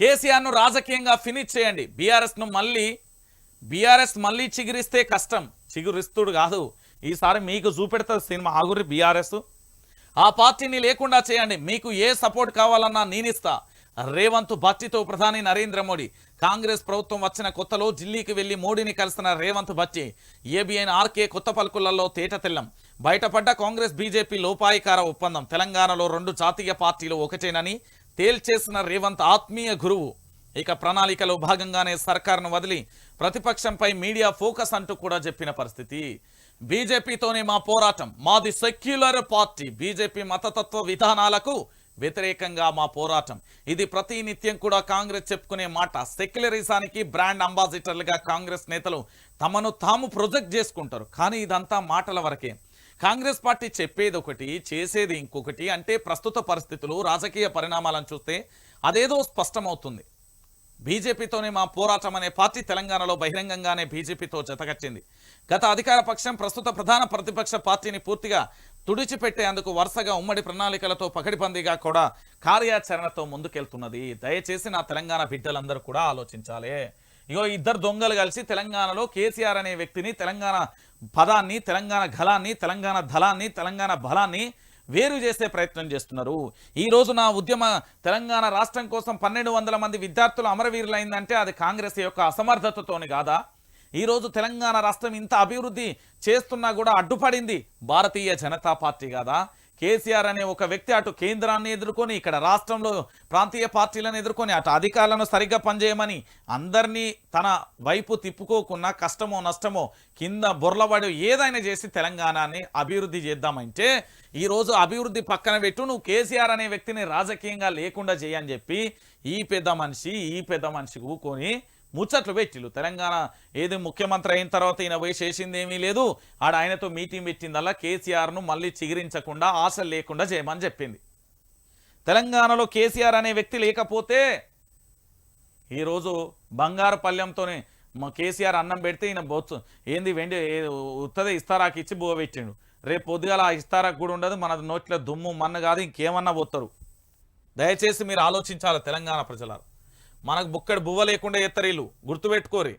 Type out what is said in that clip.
కేసీఆర్ను రాజకీయంగా ఫినిష్ చేయండి. బీఆర్ఎస్ను మళ్ళీ బీఆర్ఎస్ మళ్ళీ చిగురిస్తే కష్టం. చిగురిస్తుడు కాదు. ఈసారి మీకు చూపెడుతుంది సినిమా. ఆగురి బీఆర్ఎస్. ఆ పార్టీని లేకుండా చేయండి. మీకు ఏ సపోర్ట్ కావాలన్నా నేనిస్తా. రేవంత్ భట్టితో ప్రధాని నరేంద్ర మోడీ. కాంగ్రెస్ ప్రభుత్వం వచ్చిన కొత్తలో ఢిల్లీకి వెళ్ళి మోడీని కలిసిన రేవంత్ భట్టి. ఏబిఎన్ ఆర్కే కొత్త పలుకులలో తేట తెల్లం. బయటపడ్డ కాంగ్రెస్ బీజేపీ లోపాయికార ఒప్పందం. తెలంగాణలో రెండు జాతీయ పార్టీలు ఒకటేనని తేల్చేసిన రేవంత్ ఆత్మీయ గురువు. ఇక ప్రణాళికలో భాగంగానే సర్కార్ను వదిలి ప్రతిపక్షంపై మీడియా ఫోకస్ అంటూ కూడా చెప్పిన పరిస్థితి. బీజేపీతోనే మా పోరాటం. మాది సెక్యులర్ పార్టీ. బీజేపీ మతతత్వ విధానాలకు వ్యతిరేకంగా మా పోరాటం. ఇది ప్రతి నిత్యం కూడా కాంగ్రెస్ చెప్పుకునే మాట. సెక్యులరిజానికి బ్రాండ్ అంబాసిడర్లుగా కాంగ్రెస్ నేతలు తమను తాము ప్రొజెక్ట్ చేసుకుంటారు. కానీ ఇదంతా మాటల వరకే. కాంగ్రెస్ పార్టీ చెప్పేది ఒకటి చేసేది ఇంకొకటి అంటే ప్రస్తుత పరిస్థితులు రాజకీయ పరిణామాలను చూస్తే అదేదో స్పష్టమవుతుంది. బీజేపీతోనే మా పోరాటం అనే పార్టీ తెలంగాణలో బహిరంగంగానే బీజేపీతో జతకట్టింది. గత అధికార పక్షం ప్రస్తుత ప్రధాన ప్రతిపక్ష పార్టీని పూర్తిగా తుడిచిపెట్టేందుకు వరుసగా ఉమ్మడి ప్రణాళికలతో పకడిబందీగా కూడా కార్యాచరణతో ముందుకెళ్తున్నది. దయచేసి నా తెలంగాణ బిడ్డలందరూ కూడా ఆలోచించాలి. ఇగో ఇద్దరు దొంగలు కలిసి తెలంగాణలో కేసీఆర్ అనే వ్యక్తిని తెలంగాణ పదాన్ని తెలంగాణ గలాన్ని తెలంగాణ దళాన్ని తెలంగాణ బలాన్ని వేరు చేసే ప్రయత్నం చేస్తున్నారు. ఈ రోజు నా ఉద్యమ తెలంగాణ రాష్ట్రం కోసం పన్నెండు వందల మంది విద్యార్థులు అమరవీరులైందంటే అది కాంగ్రెస్ యొక్క అసమర్థతతోని కాదా? ఈ రోజు తెలంగాణ రాష్ట్రం ఇంత అభివృద్ధి చేస్తున్నా కూడా అడ్డుపడింది భారతీయ జనతా పార్టీ కాదా? కేసీఆర్ అనే ఒక వ్యక్తి అటు కేంద్రాన్ని ఎదుర్కొని ఇక్కడ రాష్ట్రంలో ప్రాంతీయ పార్టీలను ఎదుర్కొని అటు అధికారులను సరిగ్గా పనిచేయమని అందరినీ తన వైపు తిప్పుకోకున్నా కష్టమో నష్టమో కింద బుర్లబడి ఏదైనా చేసి తెలంగాణని అభివృద్ధి చేద్దామంటే ఈ రోజు అభివృద్ధి పక్కన పెట్టు నువ్వు కేసీఆర్ అనే వ్యక్తిని రాజకీయంగా లేకుండా చేయని చెప్పి ఈ పెద్ద మనిషి ఈ పెద్ద మనిషి ఊకొని ముచ్చట్లు పెట్టిళ్ళు తెలంగాణ ఏది ముఖ్యమంత్రి అయిన తర్వాత ఈయన పోయి చేసింది ఏమీ లేదు. ఆడ ఆయనతో మీటింగ్ పెట్టిందల్లా కేసీఆర్ను మళ్ళీ చిగిరించకుండా ఆశలు లేకుండా చేయమని చెప్పింది. తెలంగాణలో కేసీఆర్ అనే వ్యక్తి లేకపోతే ఈరోజు బంగారు పల్లెంతోనే మా కేసీఆర్ అన్నం పెడితే ఈయన బొచ్చు ఏంది వెండి ఏ- ఉత్తదే ఇస్తారాకి ఇచ్చి బువ పెట్టిండు. రేపు పొద్దుగాల ఆ ఇస్తారాకు కూడా ఉండదు మన నోట్లో దుమ్ము మన్న కాదు ఇంకేమన్నా పోతారు దయచేసి మీరు ఆలోచించాలి తెలంగాణ ప్రజలారు. మనకు బుక్కడి బువ్వ లేకుండా ఎత్తరీలు గుర్తుపెట్టుకోరి.